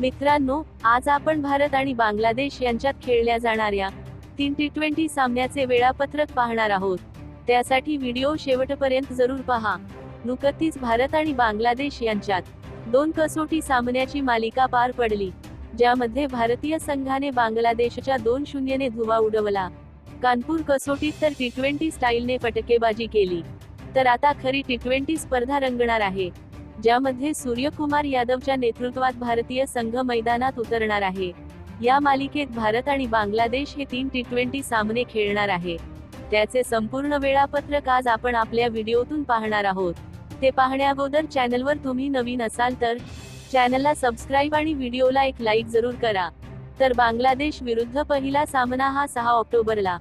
मित्रांनो आज आपण भारत आणि बांगलादेश यांच्यात खेळल्या जाणाऱ्या तीन टी ट्वेंटी सामन्याचे वेळापत्रक पाहणार आहोत. त्यासाठी व्हिडिओ शेवटपर्यंत जरूर पहा. नुकतीच भारत आणि बांगलादेश यांच्यात दोन कसोटी सामन्याची मालिका पार पडली ज्यामध्ये भारतीय संघाने बांगलादेशच्या दोन शून्यने धुवा उडवला. कानपूर कसोटीत तर टी ट्वेंटी स्टाईलने फटकेबाजी केली. तर आता खरी टी ट्वेंटी स्पर्धा रंगणार आहे. ज्यामध्ये सूर्यकुमार यादवच्या नेतृत्वात भारतीय संघ मैदानात उतरणार आहे. या मालिकेत भारत आणि बांगलादेश हे तीन टी ट्वेंटी सामने खेळणार आहे. त्याचे संपूर्ण वेळापत्रक आज आपण आपल्या व्हिडिओतून पाहणार आहोत. ते पाहण्याअगोदर चॅनलवर तुम्ही नवीन असाल तर चॅनलला सबस्क्राईब आणि व्हिडिओला एक लाईक जरूर करा. तर बांगलादेश विरुद्ध पहिला सामना हा सहा ऑक्टोबरला.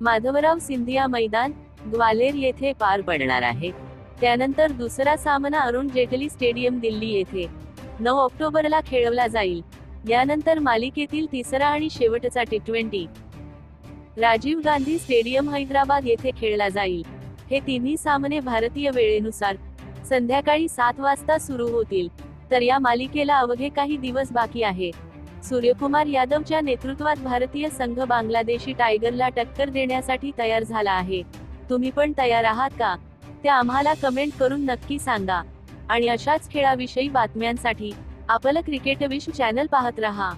माधवराव सिंधिया मैदान ग्वालेर येथे पार पडणार आहे. त्यानंतर दुसरा सामना अरुण जेटली स्टेडियम दिल्ली येथे. नऊ ऑक्टोबरला खेळवला जाईल. यानंतर मालिकेतील तिसरा आणि शेवटचा T twenty. Rajiv Gandhi stadium Hyderabad येथे खेळला जाईल. हे तिन्ही सामने भारतीय वेळेनुसार संध्याकाळी सात वाजता सुरू होतील. तर या मालिकेला अवघे काही दिवस बाकी आहे. सूर्यकुमार यादवच्या नेतृत्वात भारतीय संघ बांगलादेशी टायगरला टक्कर देण्यासाठी तयार झाला आहे. तुम्ही पण तयार आहात का? ते आम्हाला कमेंट करून नक्की सांगा. आणि अशाच खेळाविषयी बातम्यांसाठी आपलं क्रिकेट विश चॅनल पाहत रहा.